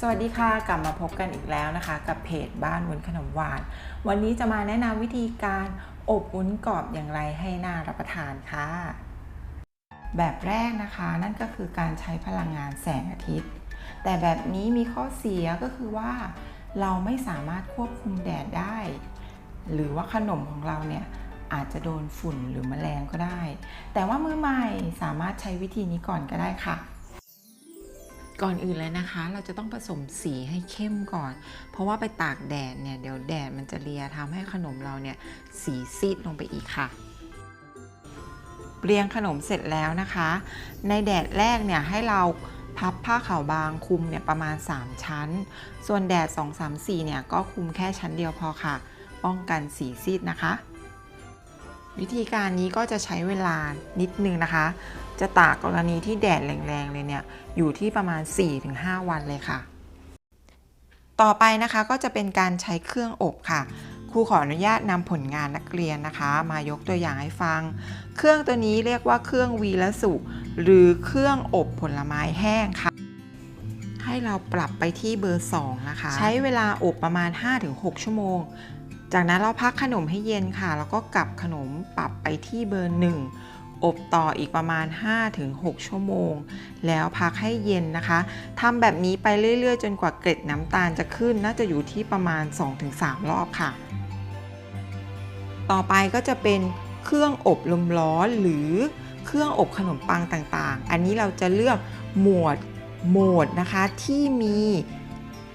สวัสดีค่ะ กลับมาพบกันอีกแล้วนะคะ กับเพจบ้านวุ้นขนมหวาน วันนี้จะมาแนะนำวิธีการอบวุ้นกรอบอย่างไรให้น่ารับประทานค่ะ แบบแรกนะคะนั่นก็คือการใช้พลังงานแสงอาทิตย์ แต่แบบนี้มีข้อเสียก็คือว่า เราไม่สามารถควบคุมแดดได้ หรือว่าขนมของเราเนี่ยอาจจะโดนฝุ่นหรือแมลงก็ได้ แต่ว่ามือใหม่สามารถใช้วิธีนี้ก่อนก็ได้ค่ะ ก่อนอื่นเลยนะคะ เราจะต้องผสมสีให้เข้มก่อน เพราะว่าไปตากแดดเนี่ยเดี๋ยวแดดมันจะเลียทำให้ขนมเราเนี่ยสีซีดลงไปอีกค่ะเรียงขนมเสร็จแล้วนะคะ ในแดดแรกเนี่ยให้เราพับผ้าขาวบางคุมเนี่ยประมาณ 3 ชั้น ส่วนแดด 2 3 4เนี่ยก็คุมแค่ชั้นเดียวพอค่ะ ป้องกันสีซีดนะคะ วิธีการนี้ก็จะใช้เวลานิดนึงนะคะ จะตากกรณีที่แดดแรงๆเลยเนี่ย อยู่ที่ประมาณ 4-5 วันเลยค่ะ ต่อไปนะคะก็จะเป็นการใช้เครื่องอบค่ะครูขออนุญาตนำผลงานนักเรียนนะคะ มายกตัวอย่างให้ฟัง เครื่องตัวนี้เรียกว่าเครื่องวีละสุหรือเครื่องอบผลไม้แห้งค่ะ ให้เราปรับไปที่เบอร์ 2 นะคะ ใช้เวลาอบประมาณ 5-6 ชั่วโมง จากนั้นเราพักขนมให้เย็นค่ะ แล้วก็กลับขนมปรับไปที่เบอร์1อบต่ออีกประมาณ 5-6 ชั่วโมง แล้วพักให้เย็นนะคะทำแบบนี้ไปเรื่อย ๆ จนกว่าเกล็ดน้ำตาลจะขึ้น น่าจะอยู่ที่ประมาณ 2-3 รอบค่ะ ต่อไปก็จะเป็นเครื่องอบลมร้อนหรือเครื่องอบขนมปังต่างๆ อันนี้เราจะเลือกหมวดโหมดนะคะที่มี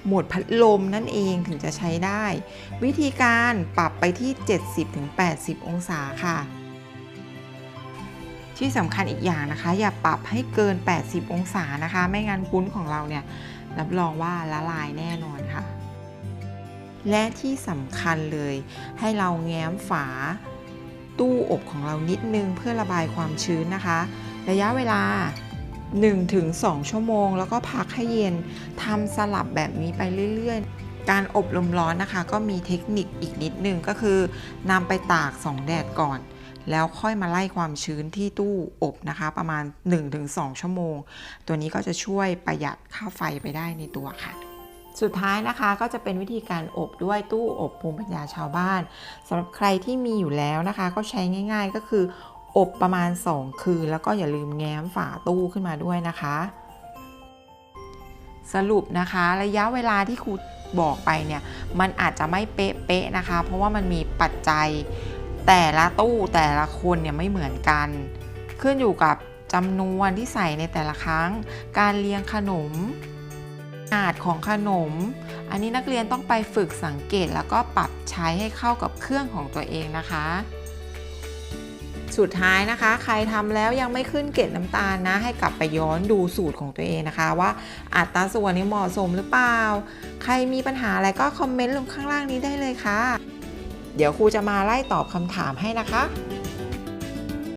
โหมดพัดลมนั่นเองถึงจะใช้ได้ วิธีการปรับไปที่ 70-80 องศาค่ะ ที่สำคัญอีกอย่างนะคะ อย่าปรับให้เกิน 80 องศานะคะ ไม่งั้นปุ้นของเราเนี่ยรับรองว่าละลายแน่นอนค่ะ และที่สำคัญเลยให้เราแง้มฝาตู้อบของเรานิดนึงเพื่อระบายความชื้นนะคะ ระยะเวลา 1-2 ชั่วโมง แล้วก็พักให้เย็นทำสลับแบบนี้ไปเรื่อยๆ การอบลมร้อนนะคะ ก็มีเทคนิคอีกนิดนึงก็คือนำไปตากสองแดดก่อน แล้วค่อยมาไล่ความชื้นที่ตู้อบนะคะ ประมาณ 1-2 ชั่วโมง ตัวนี้ก็จะช่วยประหยัดค่าไฟไปได้ในตัวค่ะสุดท้ายนะคะก็จะเป็นวิธีการอบด้วยตู้อบภูมิปัญญาชาวบ้านสำหรับใครที่มีอยู่แล้วนะคะ ก็ใช้ง่าย ๆ ก็คือ อบประมาณ 2 คืน แล้วก็อย่าลืมแง้มฝาตู้ขึ้นมาด้วยนะคะ สรุปนะคะระยะเวลาที่ครูบอกไปเนี่ย มันอาจจะไม่เป๊ะๆนะคะ เพราะว่ามันมีปัจจัยแต่ละตู้แต่ละคนเนี่ยไม่เหมือนกัน ขึ้นอยู่กับจำนวนที่ใส่ในแต่ละครั้ง การเรียงขนมขนาดของขนม อันนี้นักเรียนต้องไปฝึกสังเกตแล้วก็ปรับใช้ให้เข้ากับเครื่องของตัวเองนะคะ สุดท้ายนะคะ ใครทำแล้วยังไม่ขึ้นเกล็ดน้ำตาลนะ ให้กลับไปย้อนดูสูตรของตัวเองนะคะ ว่าอัตราส่วนนี้เหมาะสมหรือเปล่า ใครมีปัญหาอะไรก็คอมเมนต์ลงข้างล่างนี้ได้เลยค่ะ เดี๋ยวครูจะมาไล่ตอบคำถามให้นะคะ